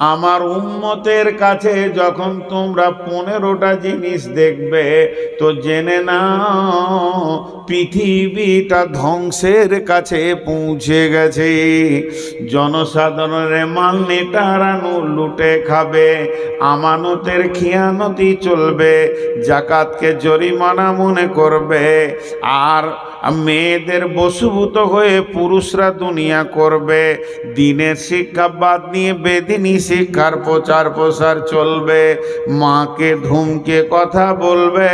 আমার উম্মতের কাছে যখন তোমরা পনেরোটা জিনিস দেখবে, তো জেনে নাও, পৃথিবীটা ধ্বংসের কাছে পৌঁছে গেছে। জনসাধারণের মাল নেটারানো লুটে খাবে, আমানতের খিয়ানতি চলবে, জাকাতকে জরিমানা মনে করবে, আর মেয়েদের বসুভূত হয়ে পুরুষরা দুনিয়া করবে। দিনের শিক্ষা বাদ নিয়ে বেদিনী শিক্ষার প্রচার প্রসার চলবে। মাকে ধুমকে কথা বলবে,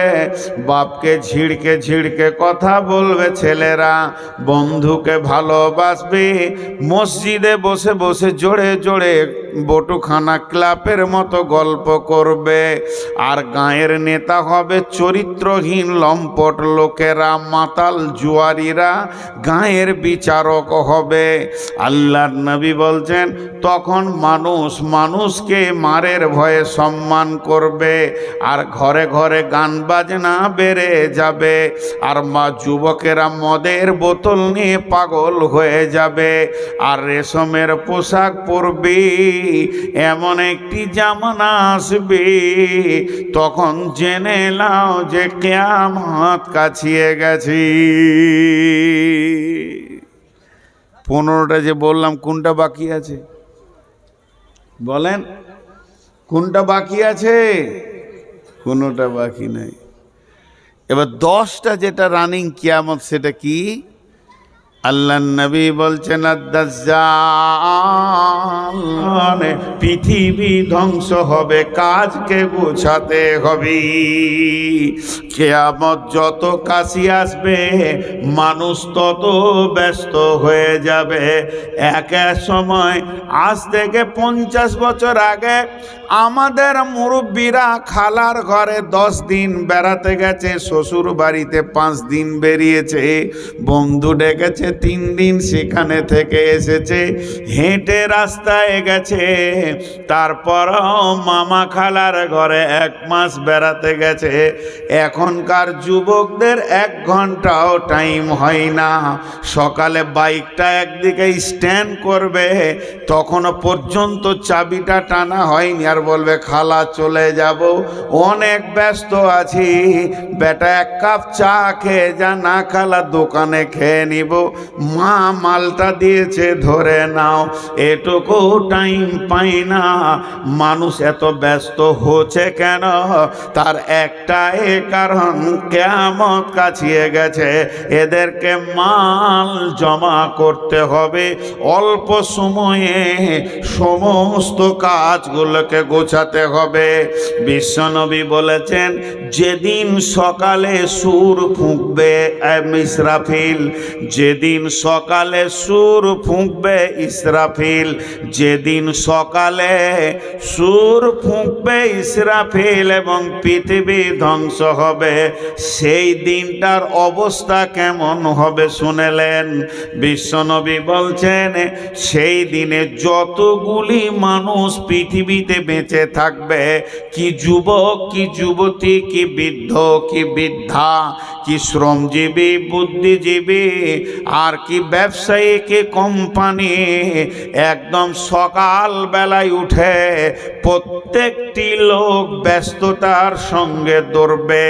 বাপকে ঝিড়কে ঝিড়কে কথা বলবে ছেলেরা। বন্ধুকে ভালোবাসবে, মসজিদে বসে বসে জোরে জোরে বটুখানা ক্লাবের মতো গল্প করবে। আর গায়ের নেতা হবে চরিত্রহীন লম্পট লোকেরা, মাতাল জুয়ারিরা গায়ের বিচারক হবে। আল্লাহর নবী বলছেন, তখন মানুষ মানুষকে মারের ভয়ে সম্মান করবে আর ঘরে ঘরে গান বাজনা বেড়ে যাবে আর মা যুবকেরা মদের বোতল নিয়ে পাগল হয়ে যাবে আর রেশমের পোশাক পরবে, এমন একটি জামানা আসবে। তখন জেনে নাও যে কেয়ামত কাছিয়ে গেছি। পনেরোটা যে বললাম, কোনটা বাকি আছে? বলেন, কোনটা বাকি আছে? কোনোটা বাকি নাই। এবার দশটা যেটা রানিং কিয়ামত, সেটা কি? আল্লাহ নবী বলছেন পৃথিবী ধ্বংস হবে, কাজকে গোছাতে হবে। কেয়ামত যত কাশি আসবে, মানুষ তত ব্যস্ত হয়ে যাবে। এক সময়, আজ থেকে পঞ্চাশ বছর আগে, আমাদের মুরব্বীরা খালার ঘরে দশ দিন বেড়াতে গেছে শ্বশুর বাড়িতে পাঁচ দিন বেরিয়েছে। বন্ধু ডেকেছে তিন দিন সেখানে থেকে এসেছে, হেঁটে রাস্তায় গেছে। তারপর মামা খালার ঘরে এক মাস বেড়াতে গেছে। এখনকার যুবকদের এক ঘন্টাও টাইম হয় না। সকালে বাইকটা একদিকে স্ট্যান্ড করবে, তখনও পর্যন্ত চাবিটা টানা হয়নি। আর বলবে, খালা, চলে যাব। অনেক ব্যস্ত আছি। বেটা, এক কাপ চা খেয়ে যা, না খালা, দোকানে খেয়ে নিব। মা মালটা দিয়েছে, ধরে নাও। এটুকু টাইম পাই না। মানুষ এত ব্যস্ত হচ্ছে কেন? তার একটাই কারণ কেমত কাছিয়ে গেছে। এদেরকে মাল জমা করতে হবে। অল্প সময়ে সমস্ত কাজগুলোকে গোছাতে হবে। বিশ্বনবী বলেছেন, যেদিন সকালে সুর ফুঁকবে ইসরাফিল যেদিন সকালে সুর ফুঁকবে ইসরাফিল, যেদিন সকালে সুর ফুঁকবে ইসরাফিল এবং পৃথিবী ধ্বংস হবে, সেই দিনটার অবস্থা কেমন হবে শুনেলেন। বিশ্বনবী বলছেন, সেই দিনে যতগুলি মানুষ পৃথিবীতে বেঁচে থাকবে, কি যুবক, কি যুবতী, কি বৃদ্ধ, কি বৃদ্ধা কি শ্রমজীবী বুদ্ধিজীবী আর কি ব্যবসায়ী, কি কোম্পানি? একদম সকাল বেলায় উঠে প্রত্যেকটি লোক ব্যস্ততার সঙ্গে দৌড়বে,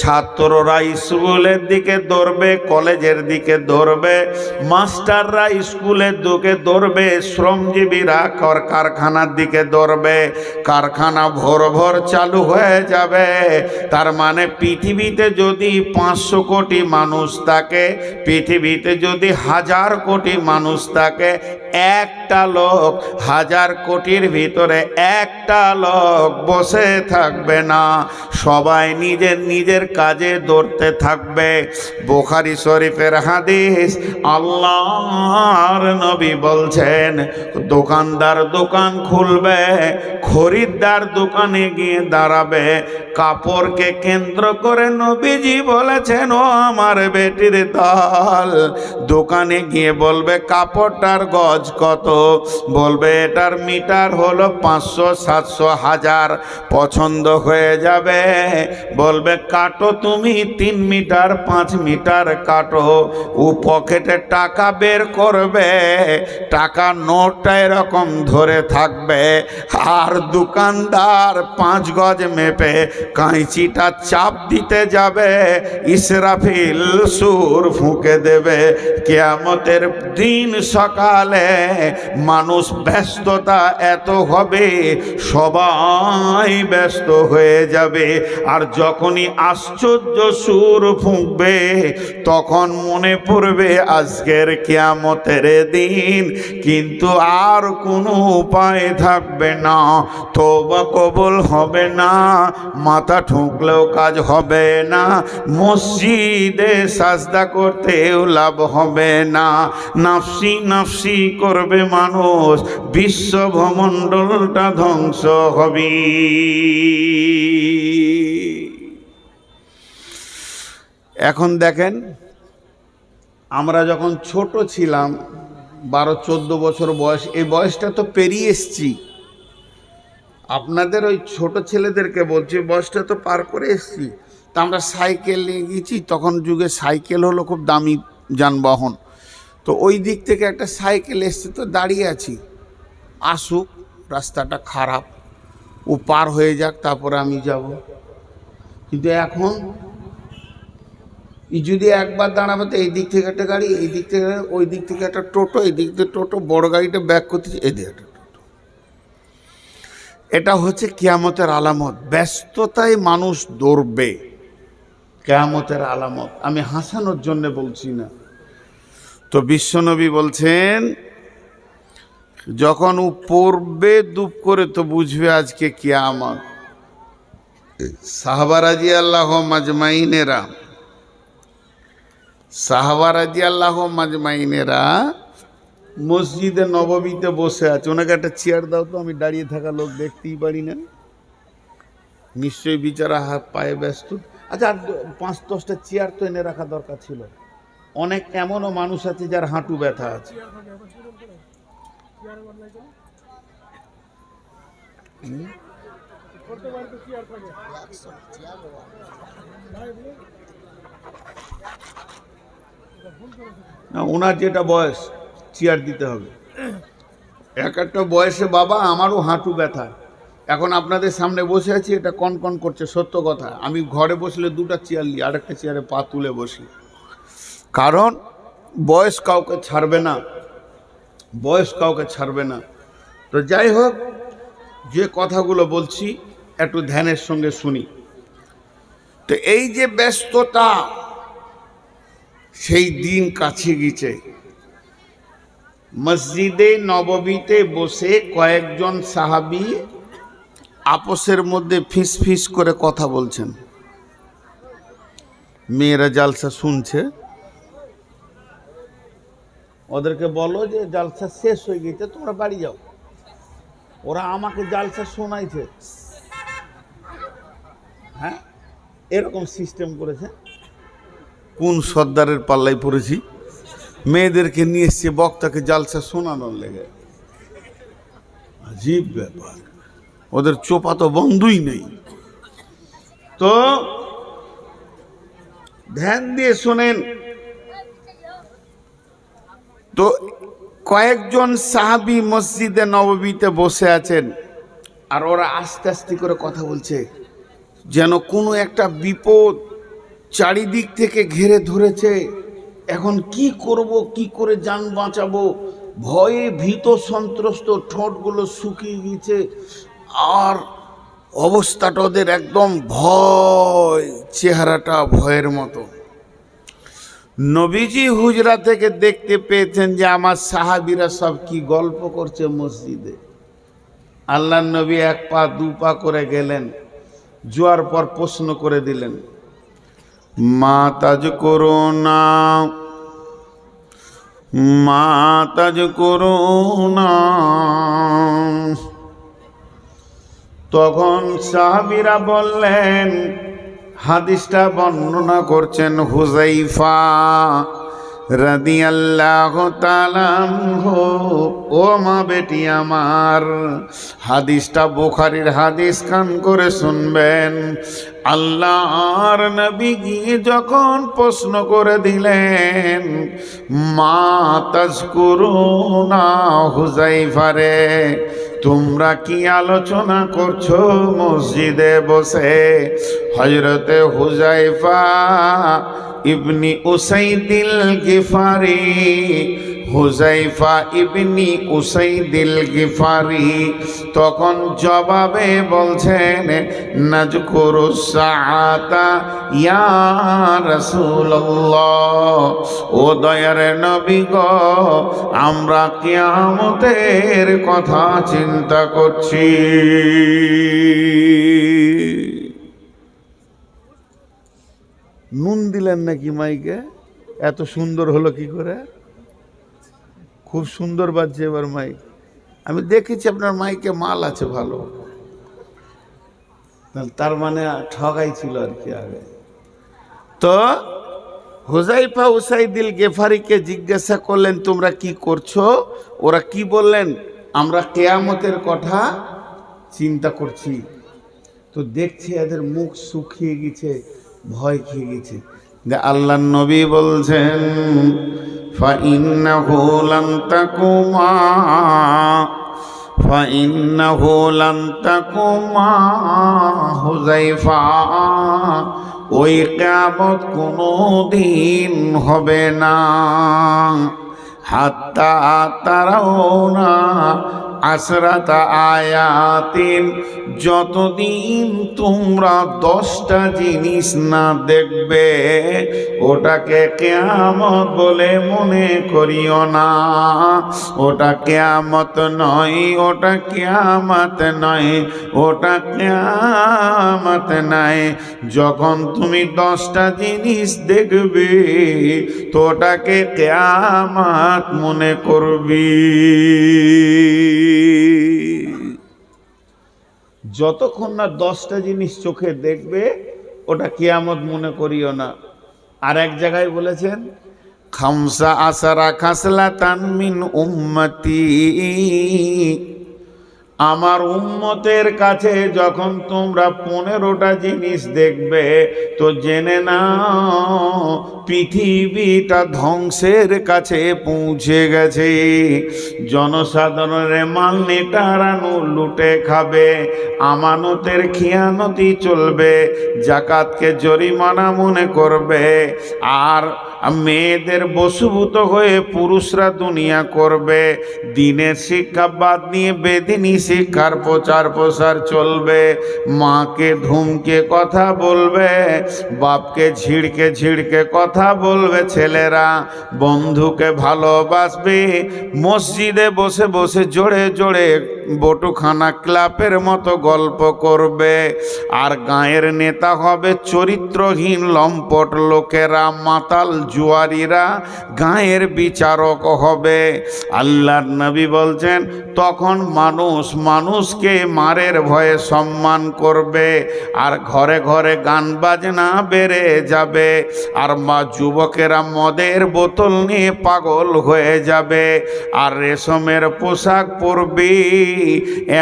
ছাত্ররা স্কুলের দিকে দৌড়বে, কলেজের দিকে দৌড়বে, মাস্টাররা স্কুলের দিকে দৌড়বে, শ্রমজীবীরা কর কারখানার দিকে দৌড়বে, কারখানা ভোর ভোর চালু হয়ে যাবে। তার মানে পৃথিবীতে যদি পাঁচশো কোটি মানুষ থাকে। পৃথিবীতে যদি হাজার কোটি মানুষ থাকে একটা লোক হাজার কোটির ভিতরে একটা লোক বসে থাকবে না। সবাই নিজের নিজের কাজে দৌড়তে থাকবে। বোখারি শরীফের হাদিস, আল্লাহর নবী বলছেন, দোকানদার দোকান খুলবে, খরিদ্দার দোকানে গিয়ে দাঁড়াবে। কাপড়কে কেন্দ্র করে নবীজি বলেছেন, ও আমার বেটির দল। দোকানে গিয়ে বলবে, কাপড়টার গজ গজ কত? বলবে, এটার মিটার হলো পাঁচশো, সাতশো, হাজার। পছন্দ হয়ে যাবে। বলবে, কাটো তুমি তিন মিটার, পাঁচ মিটার কাটো। ও পকেটে টাকা বের করবে। টাকা নোটটা এরকম ধরে থাকবে। আর দোকানদার পাঁচ গজ মেপে কাঁচিটা চাপ দিতে যাবে। ইসরাফিল সুর ফুঁকে দেবে। কেয়ামতের দিন সকালে মানুষ ব্যস্ততা এত হবে, সবাই ব্যস্ত হয়ে যাবে। আর যখনই আশ্চর্য সুর ফুঁকবে, তখন মনে পড়বে আজকের কেয়ামতের দিন। কিন্তু আর কোনো উপায় থাকবে না তোবা কবল হবে না, মাথা ঠুকলেও কাজ হবে না, মসজিদে সাজদা করতেও লাভ হবে না। নাফসি নাফসি করবে মানুষ বিশ্ব ভ্রমণ্ডলটা ধ্বংস হবে। এখন দেখেন, আমরা যখন ছোট ছিলাম, বারো চোদ্দ বছর বয়স, এই বয়সটা তো পেরিয়ে এসছি। আপনাদের ওই ছোট ছেলেদেরকে বলছি, বয়সটা তো পার করে এসছি। তা আমরা সাইকেল নিয়ে গেছি, তখন যুগে সাইকেল হলো খুব দামি যানবাহন। তো ওই দিক থেকে একটা সাইকেল এসছে, তো দাঁড়িয়ে আছি। আসুক, রাস্তাটা খারাপ, ও পার হয়ে যাক, তারপরে আমি যাব। কিন্তু এখন, যদি একবার দাঁড়াবে, তো এই দিক থেকে একটা গাড়ি এই দিক থেকে, ওই দিক থেকে একটা টোটো, এই দিক থেকে টোটো, বড় গাড়িটা ব্যাক করতেছে, এই দিকে একটা টোটো। এটা হচ্ছে কেয়ামতের আলামত। ব্যস্ততায় মানুষ দৌড়বে। কেয়ামতের আলামত। আমি হাসানোর জন্য বলছি না। তো বিশ্বনবী বলছেন, যখন ও পড়বে দুপ করে তো বুঝবে আজকে কিয়ামত। সাহাবারাজি আল্লাহ মাজমাইনেরা সাহাবারাজি আল্লাহ মাজমাইনেরা মসজিদে নববীতে বসে আছে। ওনাকে একটা চেয়ার দাও তো, আমি দাঁড়িয়ে থাকা লোক দেখতেই পারি না। নিশ্চয়ই বিচারা হাত পায়ে ব্যস্ত। আচ্ছা আর পাঁচ দশটা চেয়ার তো এনে রাখা দরকার ছিল। অনেক এমনও মানুষ আছে যার হাঁটু ব্যথা আছে। না, ওনার যেটা বয়স, চেয়ার দিতে হবে। এক একটা বয়সে বাবা, আমারও হাঁটু ব্যথা। এখন আপনাদের সামনে বসে আছি, এটা কন কন করছে, সত্য কথা। আমি ঘরে বসলে দুটো চেয়ার নিই, আরেকটা চেয়ারে পা তুলে বসি। কারণ বয়স কাউকে ছাড়বে না, বয়স কাউকে ছাড়বে না। তো যাই হোক, যে কথাগুলো বলছি একটু ধ্যানের সঙ্গে শুনি। তো এই যে ব্যস্ততা, সেই দিন কাছে গেছে মসজিদে নববীতে বসে কয়েকজন সাহাবি আপসের মধ্যে ফিস ফিস করে কথা বলছেন। মেয়েরা জালসা শুনছে। ওদেরকে বলো যে জালসা শেষ হয়ে গেছে, তোমরা বাড়ি যাও। ওরা আমাকে জালসা শোনাইছে। হ্যাঁ? এরকম সিস্টেম করেছে। কোন সর্দারের পাল্লায় পড়েছি? মেয়েদেরকে নিয়ে এসছে বক্তাকে জালসা শোনানোর লেগে। আজীব ব্যাপার। ওদের চোপা তো বন্ধুই নেই। তো ধ্যান দিয়ে শোনেন। তো কয়েকজন সাহাবি মসজিদে নববীতে বসে আছেন, আর ওরা আস্তে আস্তে করে কথা বলছে, যেন কোনো একটা বিপদ চারিদিক থেকে ঘিরে ধরেছে। এখন কি করব, কি করে যান বাঁচাবো? ভয়ে ভীত সন্ত্রস্ত ঠোঁটগুলো শুকিয়ে গিয়েছে, আর অবস্থাটা ওদের একদম ভয়, চেহারাটা ভয়ের মতো। নবীজি হুজরা থেকে দেখতে পেয়েছেন যে আমার সাহাবিরা সব কি গল্প করছে মসজিদে। আল্লাহ নবী এক পা, দু পা করে গেলেন, জোয়ার পর প্রশ্ন করে দিলেন মা তাজ করো না মা তাজ করো না। তখন সাহাবিরা বললেন হাদিসটা বর্ণনা করছেন হুজাইফা রাদি আল্লাহ ও মা বেটি আমার, হাদিসটা বুখারির হাদিস কান করে শুনবেন। আল্লাহর নবী গিয়ে যখন প্রশ্ন করে দিলেন, মা তাজকুরুনা হুজাইফারে তোমরা কি আলোচনা করছ? মসজিদে বসে হজরতে হুজাইফা ইবনি উসাইদিল গিফারি হুজাইফা ইবনি উসাইদিল গিফারি তখন জবাবে বলছেন, নাজকুরু সাআতা ইয়া রাসূলুল্লাহ, ও দয়ার নবী গো, আমরা কিয়ামতের কথা চিন্তা করছি। নুন দিলেন নাকি মাইকে? এত সুন্দর হলো কি করে? খুব সুন্দর বাজছে এবার মাইক আমি দেখেছি আপনার মাইকে মাল আছে ভালো। তার মানে ঠগাই ছিল আর কি আগে। তো হুজাইফা উসাইদিল গেফারিকে জিজ্ঞাসা করলেন, তোমরা কি করছ? ওরা কি বললেন? আমরা কেয়ামতের কথা চিন্তা করছি। তো দেখছি এদের মুখ শুকিয়ে গেছে, ভয় খেয়ে গেছে। যে আল্লাহ নবী বলছেন فإنه لن تقوما فإنه لن تقوما হুজাইফা ওই কিয়ামত কোনো দিন হবে না হাত্তা তারাও না আসরাতা আয়াতিন, যতদিন তোমরা দশটা জিনিস না দেখবে, ওটাকে কেয়ামত বলে মনে করিও না। ওটা কেয়ামত নয়, ওটা কেয়ামত নয়, ওটা কেয়ামত নাই যখন তুমি দশটা জিনিস দেখবে, তো ওটাকে কেয়ামত মনে করবি। যতক্ষণ না দশটা জিনিস চোখে দেখবে, ওটা কিয়ামত মনে করিও না। আর এক জায়গায় বলেছেন, খামসা আসারা খাসলা তানমিন উম্মতি। আমার উম্মতের কাছে যখন তোমরা পনেরোটা জিনিস দেখবে, তো জেনে নাও, পৃথিবীটা ধ্বংসের কাছে পৌঁছে গেছে। জনসাধারণের মাল নেটারানো, লুটে খাবে, আমানতের খিয়ানতি চলবে, জাকাতকে জরিমানা মনে করবে, আর মেয়েদের বসুভূত হয়ে পুরুষরা দুনিয়া করবে। দিনের শিক্ষা বাদ নিয়ে বেদিনী শিক্ষার প্রচার প্রসার চলবে। মাকে ধুমকে কথা বলবে, বাপকে ঝিড়কে ঝিড়কে কথা বলবে ছেলেরা। বন্ধুকে ভালোবাসবে, মসজিদে বসে বসে জোরে জোরে বটুখানা ক্লাবের মতো গল্প করবে। আর গায়ের নেতা হবে চরিত্রহীন লম্পট লোকেরা, মাতাল জুয়ারিরা গায়ের বিচারক হবে। আল্লাহর নবী বলছেন, তখন মানুষ মানুষকে মারের ভয়ে সম্মান করবে আর ঘরে ঘরে গান বাজনা বেড়ে যাবে আর মা যুবকেরা মদের বোতল নিয়ে পাগল হয়ে যাবে আর রেশমের পোশাক পরবে।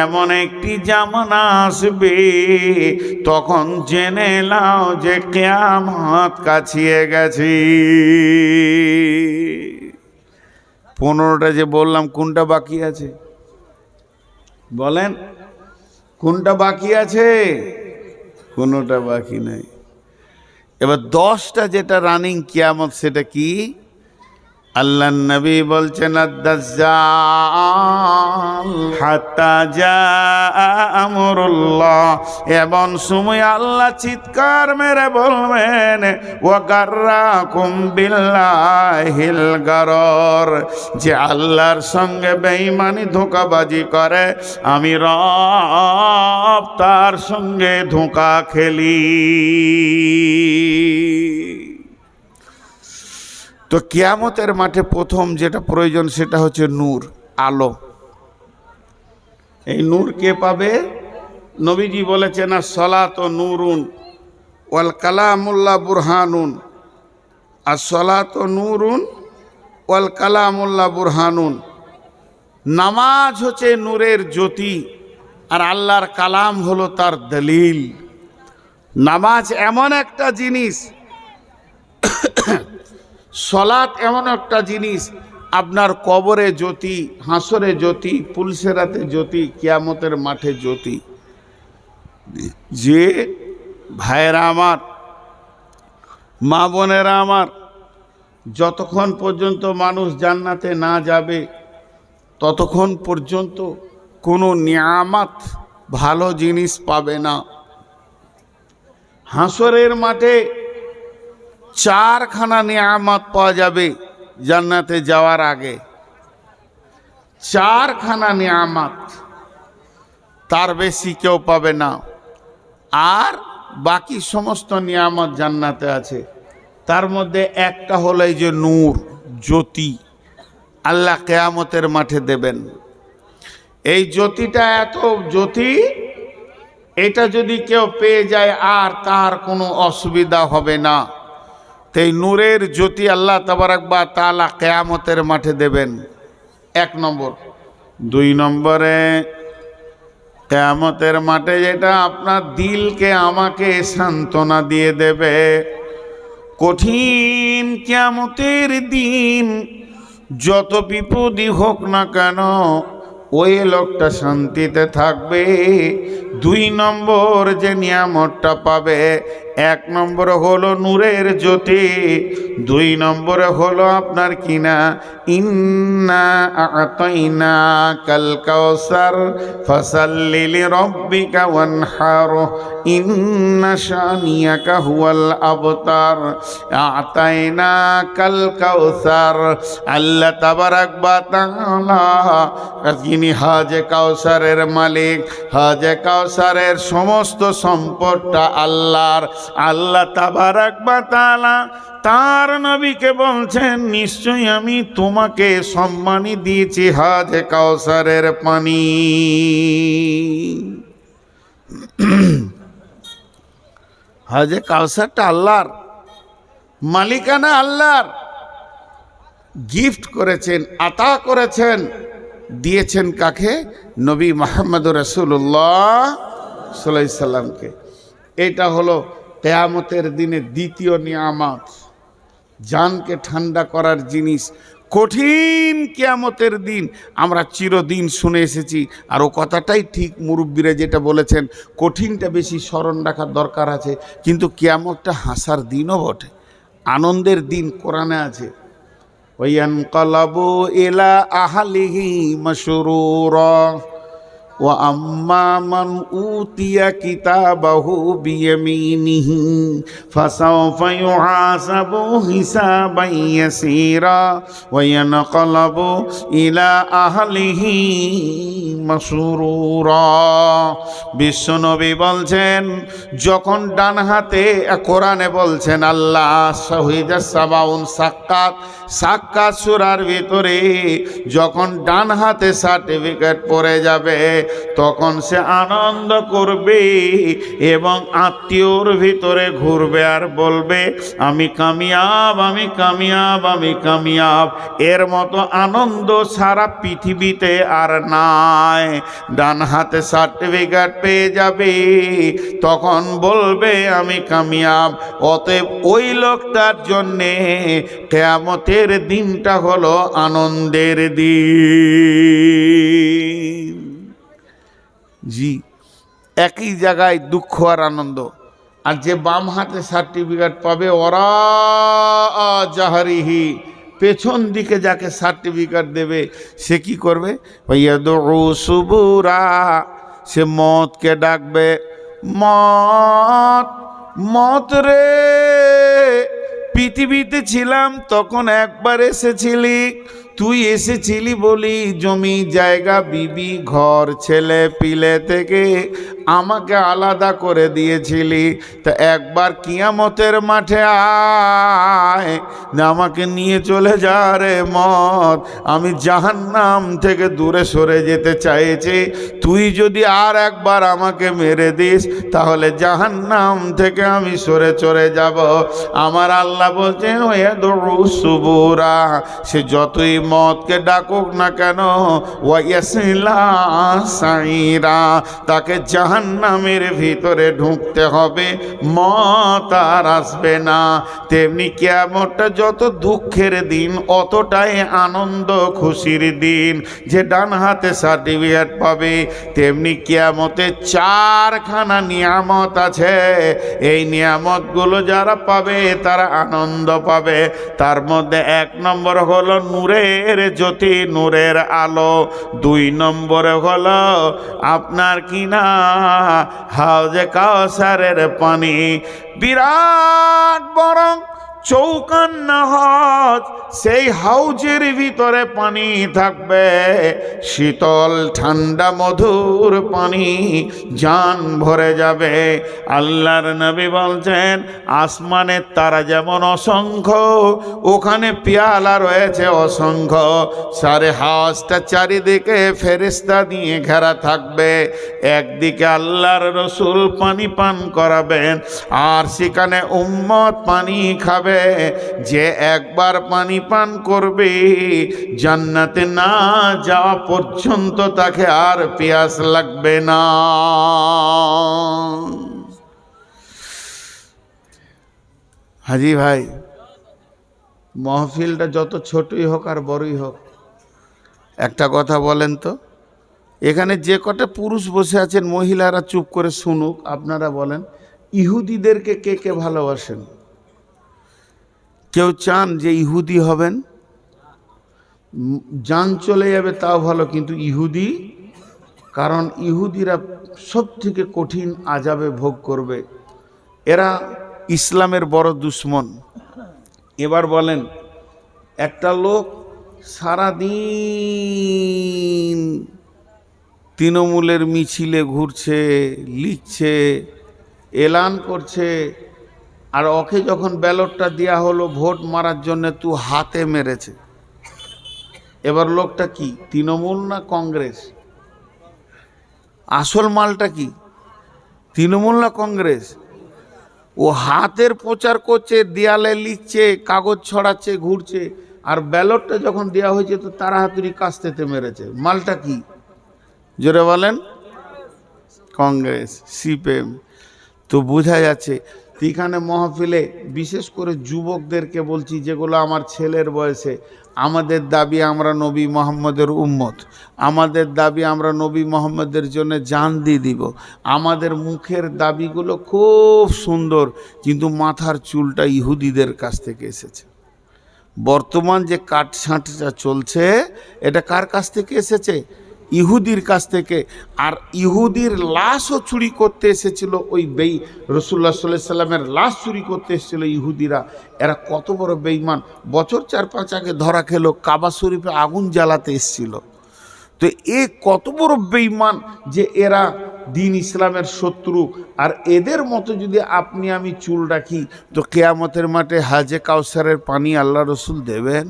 এমন একটি জামানা আসবে। তখন জেনে নাও যে কেয়ামত কাছিয়ে গেছে। পনেরোটা যে বললাম, কোনটা বাকি আছে? বলেন, কোনটা বাকি আছে? কোনোটা বাকি নাই। এবার দশটা যেটা রানিং কিয়ামত, সেটা কি? আল্লাহ নবী বলছেন আমরুল্লাহ। এবং সময় আল্লাহ চিৎকার মেরে বলবেন ও গারর। যে আল্লাহর সঙ্গে বেঈমানি ধোকাবাজি করে, আমি রব তার সঙ্গে ধোঁকা খেলি। তো কিয়ামতের মাঠে প্রথম যেটা প্রয়োজন সেটা হচ্ছে নূর, আলো। এই নূর কে পাবে? নবীজি আর সলাত ও নুরুন ওয়াল কালামুল্লাহ বুরহানুন। আর সলাত ও নুরুন ওয়াল কালামুল্লাহ বুরহানুন। নামাজ হচ্ছে নূরের জ্যোতি আর আল্লাহর কালাম হলো তার দলিল। নামাজ এমন একটা জিনিস সলাৎ এমন একটা জিনিস, আপনার কবরে জ্যোতি, হাঁসরে জ্যোতি, পুলসেরাতে জ্যোতি, কিয়ামতের মাঠে জ্যোতি। যে ভাইয়েরা আমার, মা বোনেরা আমার, যতক্ষণ পর্যন্ত মানুষ জান্নাতে না যাবে, ততক্ষণ পর্যন্ত কোনো নিয়ামত ভালো জিনিস পাবে না। হাঁসরের মাঠে চারখানা নিয়ামত পাওয়া যাবে জান্নাতে যাওয়ার আগে। চারখানা নিয়ামত, তার বেশি কেউ পাবে না। আর বাকি সমস্ত নিয়ামত জান্নাতে আছে। তার মধ্যে একটা হলো এই যে নূর, জ্যোতি। আল্লাহ কেয়ামতের মাঠে দেবেন। এই জ্যোতিটা এত জ্যোতি, এটা যদি কেউ পেয়ে যায়, আর তার কোনো অসুবিধা হবে না। তো এই নূরের জ্যোতি আল্লাহ তাবারাকবা তালা কেয়ামতের মাঠে দেবেন। এক নম্বর। দুই নম্বরে, কেয়ামতের মাঠে যেটা আপনার দিলকে আমাকে সান্ত্বনা দিয়ে দেবে, কঠিন কেয়ামতের দিন যত বিপদই হোক না কেন, ওই লোকটা শান্তিতে থাকবে। দুই নম্বর যে নিয়ামতটা পাবে এক নম্বর হলো নূরের জ্যোতি, দুই নম্বরে হলো আপনার কিনা। ইন্না আতাইনা কাল কাউসার ফাসাল্লিলি রব্বিকা ওয়ানহার, ইন্না শানিয়াকা হুয়াল আবতার। আতাইনা কাল কাউসার আল্লাহ তাবারাক বা তাআলা যিনি হাজে কাউসারের মালিক, হাজে কাউসারের সমস্ত সম্পদটা আল্লাহর। আল্লাহ তাবারাক বা তাআলা তার নবীকে বলছেন, নিশ্চয়ই আমি তোমাকে সম্মানী দিয়েছি হাজে কাউসারের পানি। হাজে কাউসারটা আল্লাহর, মালিকানা আল্লাহর। গিফট করেছেন, আতা করেছেন, দিয়েছেন কাকে? নবী মোহাম্মদ রসুল্লাহ সাল্লামকে। এটা হলো কেয়ামতের দিনে দ্বিতীয় নিয়ামত। জানকে ঠান্ডা করার জিনিস। কঠিন কেয়ামতের দিন। আমরা চিরদিন শুনে এসেছি। আর ও কথাটাই ঠিক মুরব্বীরা যেটা বলেছেন, কঠিনটা বেশি স্মরণ রাখার দরকার আছে। কিন্তু কেয়ামতটা হাসার দিনও বটে। আনন্দের দিন কোরআনে আছে। ওয়ান কলাবো এলা আহালিহি মশুরুরা। وأما من أوتي كتابه بيمينه فسوف يحاسب حسابا يسيرا وينقلب إلى أهله مسرورا বিশ্বনবী বলছেন যখন ডান হাতে কোরআনে বলছেন আল্লাহ শহীদ সাবাউন সাক্কাত সাক্কাত সুরার ভিতরে যখন ডান হাতে সার্টিফিকেট পড়ে যাবে তখন সে আনন্দ করবে এবং আত্মীয়র ভিতরে ঘুরবে আর বলবে, আমি কামিয়াব আমি কামিয়াব আমি কামিয়াব। এর মতো আনন্দ সারা পৃথিবীতে আর নাই। ডান হাতে সার্টিফিকেট পেয়ে যাবে। তখন বলবে, আমি কামিয়াব। অতএব ওই লোকটার জন্যে কেয়ামতের দিনটা হলো আনন্দের দিন। জি। একই জায়গায় দুঃখ আর আনন্দ। আর যে বাম হাতে সার্টিফিকেট পাবে, ওরা জাহারিহি পেছন দিকে যাকে সার্টিফিকেট দেবে, সে কি করবে? সুবুরা। সে মতকে ডাকবে মত মত রে। পৃথিবীতে ছিলাম, তখন একবার এসেছিলি। তুই এসেছিলি বলি জমি জায়গা, বিবি, ঘর, ছেলে পিলে থেকে আমাকে আলাদা করে দিয়েছিলি। তা একবার কিয়ামতের মাঠে আয় আমাকে নিয়ে চলে যা রে মত আমি জাহান্নাম থেকে দূরে সরে যেতে চাইছি। তুই যদি আর একবার আমাকে মেরে দিস, তাহলে জাহান্নাম থেকে আমি সরে চলে যাব। আমার আল্লাহ বলছেন ওয়ে দরু সুবুরা। সে যতই মতকে ডাকুক না কেন? সাইরা, তাকে জাহান্নামের ভিতরে ঢুকতে হবে, মত আর আসবে না। তেমনি কেমনটা যত দুঃখের দিন, অতটাই আনন্দ খুশির দিন, যে ডান হাতে সার্টিফিকেট পাবে। তেমনি কিয়ামতে চারখানা নিয়ামত আছে। এই নিয়ামতগুলো যারা পাবে, তারা আনন্দ পাবে। তার মধ্যে এক নম্বর হলো নূরের জ্যোতি নূরের আলো। দুই নম্বরে হলো আপনার কিনা? হাউজে কাউসারের পানি। বিরাট বড় চৌকান নাহজ, সেই হাউজের ভিতরে পানি থাকবে। শীতল, ঠান্ডা, মধুর পানি জান ভরে যাবে। আল্লাহর নবী বলছেন আসমানের তারা যেমন অসংখ্য, ওখানে পেয়ালা রয়েছে অসংখ্য। সারে হাউসটা চারিদিকে ফেরিস্তা দিয়ে ঘেরা থাকবে। একদিকে আল্লাহর রসুল পানি পান করাবেন, আর সেখানে উম্মত পানি খাবে। যে একবার পানি পান করবে, জান্নাতে না যাওয়া পর্যন্ত তাকে আর পেঁয়াস লাগবে না। হাজি ভাই, মহফিলটা যত ছোটই হোক আর বড়ই হোক, একটা কথা বলেন তো, এখানে যে কটা পুরুষ বসে আছেন, মহিলারা চুপ করে শুনুক, আপনারা বলেন, ইহুদিদেরকে কে কে ভালোবাসেন? কেউ চান যে ইহুদি হবেন? যান চলে যাবে তাও ভালো, কিন্তু ইহুদি, কারণ ইহুদিরা সব থেকে কঠিন আজাবে ভোগ করবে। এরা ইসলামের বড় দুশ্মন। এবার বলেন, একটা লোক সারাদিন তৃণমূলের মিছিলে ঘুরছে, লিখছে, এলান করছে আর ওকে যখন ব্যালটটা দেওয়া হলো, ভোট মারার জন্য তু হাতে মেরেছে। এবার লোকটা কি, তৃণমূল না কংগ্রেস? আসল মালটা কি, তৃণমূল না কংগ্রেস? ও হাতের প্রচার করছে, দেয়ালে লিখছে, কাগজ ছড়াচ্ছে, ঘুরছে, আর ব্যালটটা যখন দেওয়া হয়েছে, তো তারা হাতুড়ি কাস্তেতে মেরেছে। মালটা কি? জোরে বলেন। Congress, CPM. তো বোঝা যাচ্ছে এখানে মহফিলে বিশেষ করে যুবকদেরকে বলছি, যেগুলো আমার ছেলের বয়সে, আমাদের দাবি আমরা নবী মোহাম্মদের উম্মত, আমাদের দাবি আমরা নবী মোহাম্মদের জন্য জান দিয়ে দিব। আমাদের মুখের দাবিগুলো খুব সুন্দর, কিন্তু মাথার চুলটা ইহুদিদের কাছ থেকে এসেছে। বর্তমান যে কাটছাঁটটা চলছে, এটা কার কাছ থেকে এসেছে? ইহুদির কাছ থেকে, আর ইহুদির লাশও চুরি করতে এসেছিল ওই বেই রসুল্লাহ সাল্লাহ সাল্লামের লাশ চুরি করতে এসেছিল ইহুদিরা। এরা কত বড় বেইমান বছর চার পাঁচ আগে ধরা খেলো, কাবা শরীফে আগুন জ্বালাতে এসেছিল। তো এ কত বড় বেইমান যে এরা দিন ইসলামের শত্রু। আর এদের মতো যদি আপনি আমি চুল রাখি, তো কেয়ামতের মাঠে হাজে কাউসারের পানি আল্লাহ রসুল দেবেন?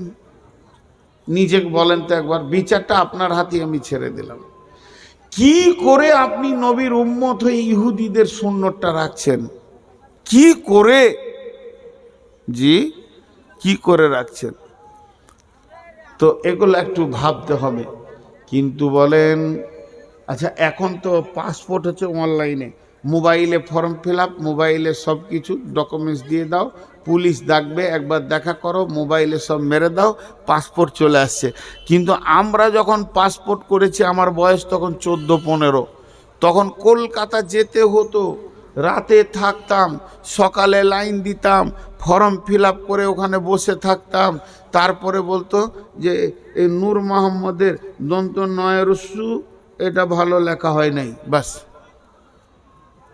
নিজে বলেন তো একবার, বিচারটা আপনার হাতে আমি ছেড়ে দিলাম। কি করে আপনি নবীর উম্মত হয়ে ইহুদিদের সুন্নতটা রাখছেন? কি করে? জি, কি করে রাখছেন? তো এগুলো একটু ভাবতে হবে। কিন্তু বলেন আচ্ছা এখন তো পাসপোর্ট হচ্ছে অনলাইনে মোবাইলে ফর্ম ফিল আপ মোবাইলে সব কিছু ডকুমেন্টস দিয়ে দাও পুলিশ ডাকবে, একবার দেখা করো, মোবাইলে সব মেরে দাও, পাসপোর্ট চলে আসছে। কিন্তু আমরা যখন পাসপোর্ট করেছি, আমার বয়স তখন চোদ্দ, পনেরো। তখন কলকাতা যেতে হতো, রাতে থাকতাম, সকালে লাইন দিতাম, ফর্ম ফিল করে ওখানে বসে থাকতাম। তারপরে বলতো যে এই নূর মোহাম্মদের দন্ত নয়রস্যু এটা ভালো লেখা হয় নাই। বাস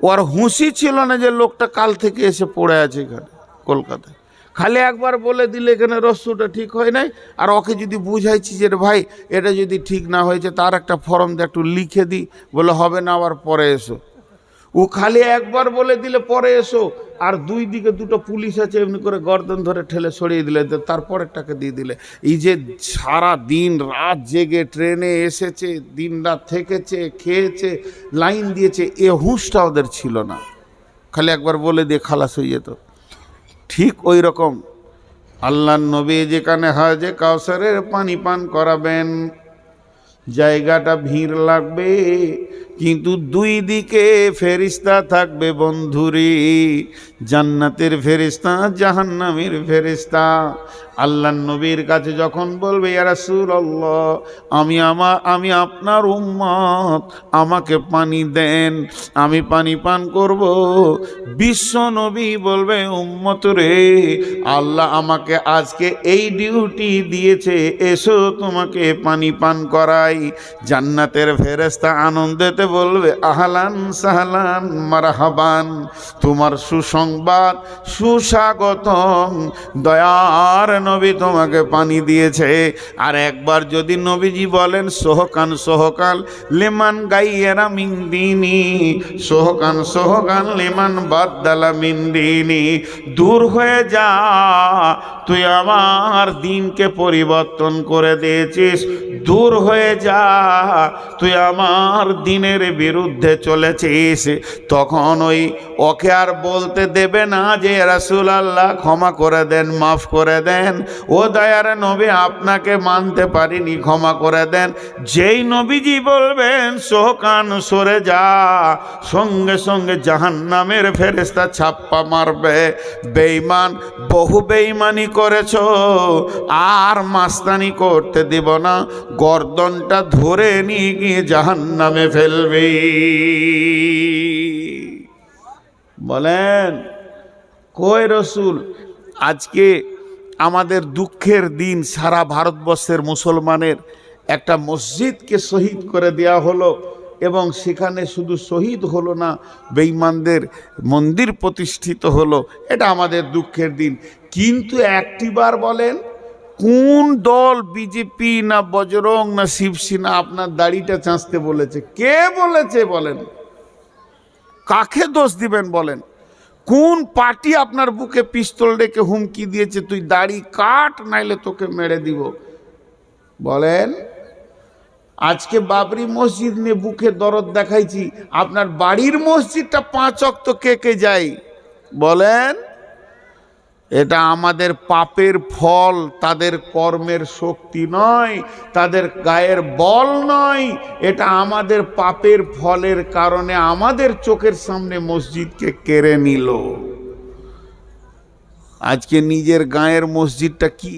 ওর হুঁশি ছিল না যে লোকটা কাল থেকে এসে পড়ে আছে এখানে। কলকাতায়। খালি একবার বলে দিলে এখানে রস্যটা ঠিক হয় নাই, আর ওকে যদি বুঝাইছি যে ভাই, এটা যদি ঠিক না হয়েছে, তার একটা ফর্ম দিয়ে একটু লিখে দিই, বলে হবে না, আবার পরে এসো। ও খালি একবার বলে দিলে পরে এসো, আর দুই দিকে দুটো পুলিশ আছে, এমনি করে গর্দন ধরে ঠেলে সরিয়ে দিলে তারপরেরটাকে দিয়ে দিলে। এই যে সারা দিন রাত জেগে ট্রেনে এসেছে, দিন রাত থেকেছে, খেয়েছে, লাইন দিয়েছে, এ হুঁশটা ওদের ছিল না। খালি একবার বলে দিয়ে খালাস হয়ে যেত। ঠিক ওই রকম। আল্লাহ নবী যেখানে হাজে কাউসারের পানি পান করাবেন, জায়গাটা ভিড় লাগবে, কিন্তু দুই দিকে ফেরিস্তা থাকবে বন্ধুরে, জান্নাতের ফেরিস্তা, জাহান্নামের ফেরিস্তা। আল্লাহ নবীর কাছে যখন বলবে ইয়ারাসুল আল্লাহ আমি আমার আমি আপনার উম্মত, আমাকে পানি দেন, আমি পানি পান করব। বিশ্ব নবী বলবে, উম্মত রে, আল্লাহ আমাকে আজকে এই ডিউটি দিয়েছে, এসো তোমাকে পানি পান করাই। জান্নাতের ফেরেস্তা আনন্দেতে বলবে, আহলান সাহলান, মারহাবান, তোমার সুসংবাদ সুস্বাগতম, দয়ার নবী তোমাকে পানি দিয়েছে। আর একবার যদি নবীজি বলেন, সোহকান, সোহকাল, লেমান গাইয়েরা মিন্দিনি সোহকান সোহকান লেমান বাদ্দালা মিন্দিনি দূর হয়ে যা, তুই আমার দিনকে পরিবর্তন করে দিয়েছিস। দূর হয়ে যা। তুই আমার দিনের বিরুদ্ধে চলেছিস। তখন ওই ওকে আর বলতে দেবে না যে, রাসুল আল্লাহ, ক্ষমা করে দেন, মাফ করে দেন। ও দয়ার নবী, আপনাকে মানতে পারিনি, ক্ষমা করে দেন। যেই নবীজি বলবেন সোহকান সরে যা। সঙ্গে সঙ্গে জাহান্নামের ফেরেস্তা ছাপ্পা মারবে। বেইমান বহু বেইমানি করেছ। আর মাস্তানি করতে দিব না। গর্দনটা ধরে নিয়ে গিয়ে জাহান নামে ফেলবে। বলেন, কই রসুল, আজকে আমাদের দুঃখের দিন সারা ভারতবর্ষের মুসলমানের একটা মসজিদকে শহীদ করে দেওয়া হলো এবং সেখানে শুধু শহীদ হলো না, বেঈমানদের মন্দির প্রতিষ্ঠিত হলো। এটা আমাদের দুঃখের দিন। কিন্তু একটিবার বলেন কোন দল বিজেপি না বজরং না শিবসেনা আপনার দাড়িটা চাঁচতে বলেছে? কে বলেছে বলেন? কাকে দোষ দিবেন বলেন? কোন পার্টি আপনার বুকে পিস্তল ডেকে হুমকি দিয়েছে? তুই দাড়ি কাট, নাইলে তোকে মেরে দিব। বলেন? আজকে বাবরি মসজিদ নিয়ে বুকে দরদ দেখাইছি। আপনার বাড়ির মসজিদটা পাঁচ অক্ত কে কে যাই বলেন? এটা আমাদের পাপের ফল, তাদের কর্মের শক্তি নয়, তাদের গায়ের বল নয়। এটা আমাদের পাপের ফলের কারণে আমাদের চোখের সামনে মসজিদকে কেড়ে নিল। আজকে নিজের গায়ের মসজিদটা কি